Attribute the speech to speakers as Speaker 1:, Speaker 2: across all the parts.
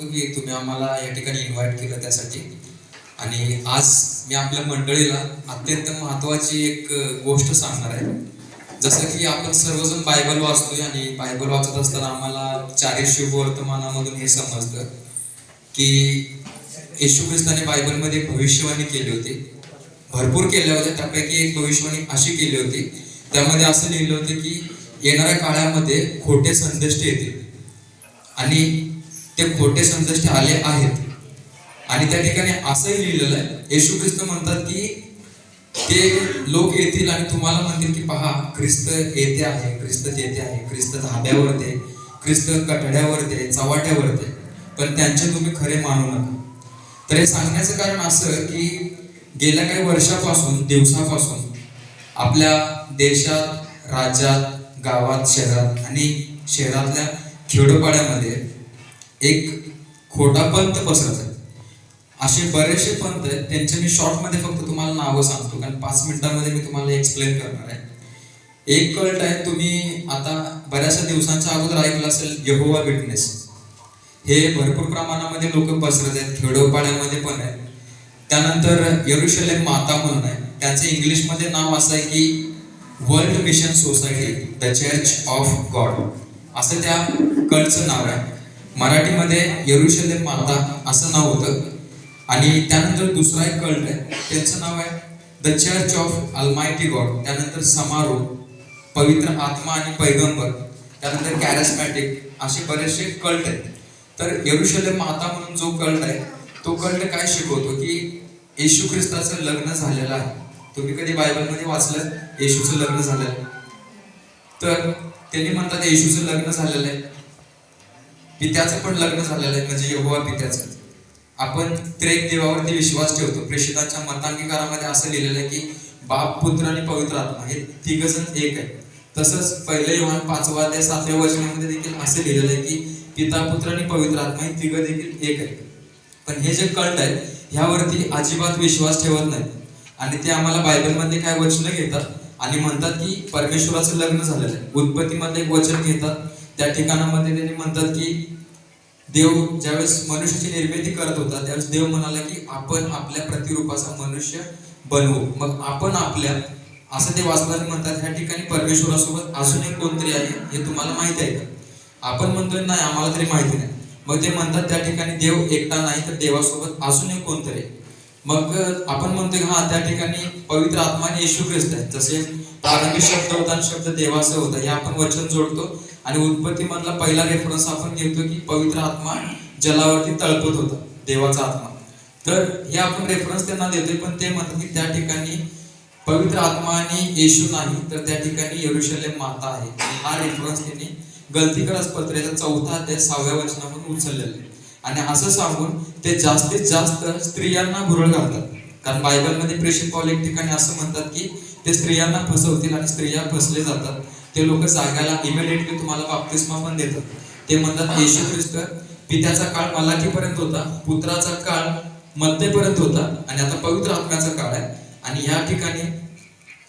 Speaker 1: की तुम्ही आम्हाला या ठिकाणी इन्व्हाइट केलं त्यासाठी. आणि आज मी आपल्या मंडळीला अत्यंत महत्वाची एक गोष्ट सांगणार आहे. जसं की आपण सर्वजण बायबल वाचतोय आणि बायबल वाचत असताना आम्हाला चारही शुभ वर्तमानामधून हे समजतं की येशू ख्रिस्ताने बायबलमध्ये भविष्यवाणी केली होती. भरपूर केल्या होत्या त्यापैकी एक भविष्यवाणी अशी केली होती. त्यामध्ये असं लिहिलं होतं की येणाऱ्या काळामध्ये खोटे संदेश येतील. आणि ते खोटे संदेष्ट आले आहेत. आणि त्या ठिकाणी असंही लिहिलेलं आहे. येशू ख्रिस्त म्हणतात की ते लोक येतील आणि तुम्हाला म्हणतील की पहा ख्रिस्त येते आहे ख्रिस्त येते आहे ख्रिस्त धाब्यावर ते ख्रिस्त कठड्यावर ते चवाट्यावर ते. पण त्यांचे तुम्ही खरे मानू नका. तर हे सांगण्याचं कारण असं की गेल्या काही वर्षापासून दिवसापासून आपल्या देशात राज्यात गावात शहरात आणि शहरातल्या खेडोपाड्यामध्ये एक खोटा पंथ पसरत आहे असे बरेचसे पंत आहेत त्यांचे मी शॉर्टमध्ये फक्त तुम्हाला नावं सांगतो कारण पाच मिनिटांमध्ये मी तुम्हाला एक्सप्लेन करणार आहे. एक कल्ट आहे तुम्ही आता बऱ्याचशा दिवसांच्या अगोदर ऐकलं असेल यहोवा विटनेस हे भरपूर प्रमाणामध्ये लोक पसरत आहेत खेडोपाड्यामध्ये पण आहेत. त्यानंतर यरुशलेम माता म्हणून आहे. त्याचे इंग्लिशमध्ये नाव असं आहे की world mission society the church of God असं त्या कल्टचं नाव आहे. मराठीमध्ये यरुशलेम माता असं नाव होतं. आणि त्यानंतर दुसरा एक कल्ट आहे त्यांचं नाव आहे the church of almighty God त्यानंतर समारोह पवित्र आत्मा आणि पैगंबर त्यानंतर कॅरेस्मॅटिक असे बरेचसे कल्ट आहेत. तर यरुशलेम माता म्हणून जो कल्ट आहे तो कल्ट काय शिकवतो की येशू ख्रिस्ताचं लग्न झालेलं आहे. तुम्ही कधी बायबलमध्ये वाचलं येशूचं लग्न झालेलं आहे. तर त्यांनी म्हणतात येशूचं लग्न झालेलं आहे. पित्याचं पण लग्न झालेलं आहे म्हणजे यहोवा पित्याचं. आपण त्रेक देवावरती विश्वास ठेवतो. प्रेषितांच्या मतांगीकारामध्ये असं लिहिलेलं आहे की बाप पुत्र आणि पवित्र आत्मा हे तिघजण एक आहे तसंच पहिले योहान पाचवा ते सातव्या वचनामध्ये देखील असं लिहिलेलं आहे की पिता पुत्र आणि पवित्र आत्मा हे तिघ देखील एक आहे पण हे जे कल्ट आहेत ह्यावरती अजिबात विश्वास ठेवत नाही. आणि ते आम्हाला बायबलमध्ये काय वचनं घेतात? आणि म्हणतात की परमेश्वराचं लग्न झालेलं आहे. उत्पत्तीमध्ये एक वचन घेतात. त्या ठिकाणामध्ये त्यांनी म्हणतात की देव ज्यावेळेस मनुष्याची निर्मिती करत होता त्यावेळेस देव म्हणाला की आपण आपल्या प्रतिरूपाचा मनुष्य बनवू. मग आपण आपल्या असं ते वाचताना म्हणतात ह्या ठिकाणी परमेश्वरासोबत अजून एक कोणतरी आहे हे तुम्हाला माहिती आहे का? आपण म्हणतोय नाही आम्हाला तरी माहिती नाही. मग ते म्हणतात त्या ठिकाणी देव एकटा नाही तर देवासोबत अजून एक कोणतरी आहे. मग आपण म्हणतोय हा त्या ठिकाणी पवित्र आत्मा आणि येशू ख्रिस्त आहे. जसे प्रारंभी शब्द होता शब्द देवाचं होता. हे आपण वचन जोडतो. आणि उत्पत्ती मधला पहिला रेफरन्स आपण घेतो की पवित्र आत्मा जलावरती तळपत होता. देवाचा आत्मा. तर हे आपण रेफरन्स त्यांना देतोय पण ते म्हणतात की त्या ठिकाणी पवित्र आत्मा आणि येशू नाही तर त्या ठिकाणी यरुशलेम माता आहे. हा रेफरन्स त्यांनी गलतीकडच पत्रेचा चौथा ते सहाव्या वचनामधून उचललेला आहे. आणि असं सांगून ते जास्तीत जास्त स्त्रियांना भुरळ घालतात. कारण बायबलमध्ये प्रेषित पाऊल एक ठिकाणी असं म्हणतात की ते स्त्रियांना फसवतील आणि स्त्रिया फसले जातात. ते लोक सांगायला इमिडिएटली तुम्हाला बाप्तिस्मा पण देतात. ते म्हणतात येशू ख्रिस्त पित्याचा काळ मलाखीपर्यंत होता पुत्राचा काळ मध्यपर्यंत होता आणि आता पवित्र आत्म्याचा काळ आहे. आणि या ठिकाणी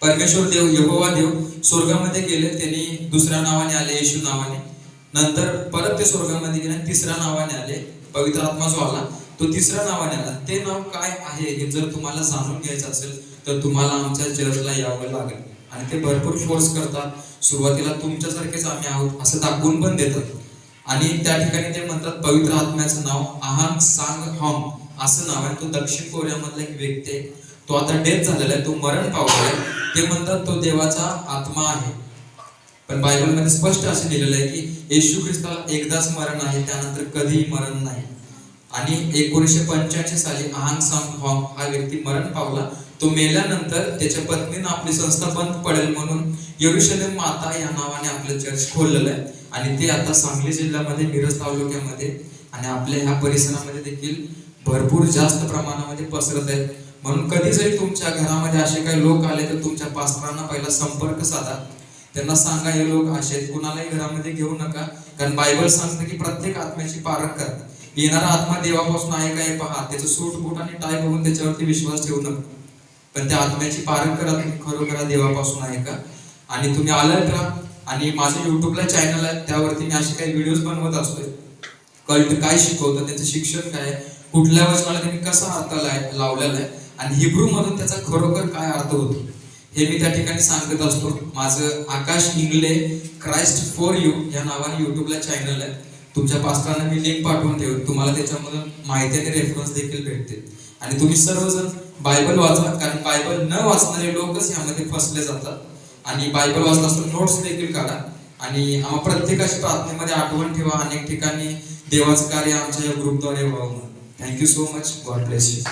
Speaker 1: परमेश्वर देव यहोवा देव स्वर्गामध्ये गेले त्यांनी दुसऱ्या नावाने आले येशू नावाने. नंतर परत ते स्वर्गामध्ये गेले तिसऱ्या नावाने आले पवित्र आत्मा जो आला तो तिसऱ्या नावाने आला. ते नाव काय आहे हे जर तुम्हाला जाणून घ्यायचं असेल तर तुम्हाला आमच्या चर्चला यावं लागेल. आणि ते भरपूर फोर्स करतात. सुरुवातीला तुमच्यासारखेच आम्ही आहोत असं दाखवून पण देतात. आणि त्या ठिकाणी ते म्हणतात पवित्र आत्म्याचं नाव आहान सांग हॉम असं नाव आहे. तो दक्षिण कोरियामधला एक व्यक्ती आहे. तो आता डेथ झालेला आहे. तो मरण पावलाय ते म्हणतात तो देवाचा आत्मा आहे. पण बायबलमध्ये स्पष्ट असं लिहिलेलं आहे की येशू ख्रिस्ताला एकदाच मरण आहे त्यानंतर कधीही मरण नाही. आणि एकोणीसशे पंच्याऐंशी साली आहान सांग हॉंग हा व्यक्ती मरण पावला. तो मेल्यानंतर त्याच्या पत्नीनं आपली संस्था बंद पडेल म्हणून यरुशलेम माता या नावाने आपलं चर्च खोललेलं आहे. आणि ते आता सांगली जिल्ह्यामध्ये मिरज तालुक्यामध्ये आणि आपल्या ह्या परिसरामध्ये देखील भरपूर जास्त प्रमाणामध्ये पसरत आहेत म्हणून कधी जरी तुमच्या घरामध्ये असे काही लोक आले तर तुमच्या पास्त्रांना पहिला संपर्क साधा. त्यांना सांगा हे लोक असे कुणालाही घरामध्ये घेऊ नका. कारण बायबल सांगतं की प्रत्येक आत्म्याची पारख करा येणारा आत्मा देवापासून आहे का पहा. त्याचं सूट बूट आणि टाय बघून त्याच्यावरती विश्वास ठेवू नका. पण त्या आत्म्याची पारण करा तुम्ही खरोखर देवापासून आहे का आणि तुम्ही अलर्ट राहा. आणि माझ्या युट्यूबला चॅनल आहे त्यावरती मी असे काही व्हिडिओज बनवत असतोय. कल्ट काय शिकवतं त्याचं शिक्षण काय? कुठल्या वचनाला त्यांनी कसा अर्थ लावलेला आहे? आणि हिब्रू मधून त्याचा खरोखर काय अर्थ होतो? हे मी त्या ठिकाणी सांगत असतो. माझं Akash Ingle Christ for you या नावाने युट्यूबला चॅनल आहे. तुमच्या पास्टरांना मी लिंक पाठवून ठेवून. तुम्हाला त्याच्यामधून माहिती आणि रेफरन्स देखील भेटते आणि तुम्ही सर्वजण बायबल वाचा कारण बायबल न वाचणारे लोकच यामध्ये फसले जातात. आणि बायबल वाचत असताना नोट्स देखील काढा. आणि आम्हा प्रत्येकाच्या प्रार्थनेमध्ये आठवण ठेवा. अनेक ठिकाणी देवाचं कार्य आमच्या या ग्रुपद्वारे व्हावं thank you so much God bless you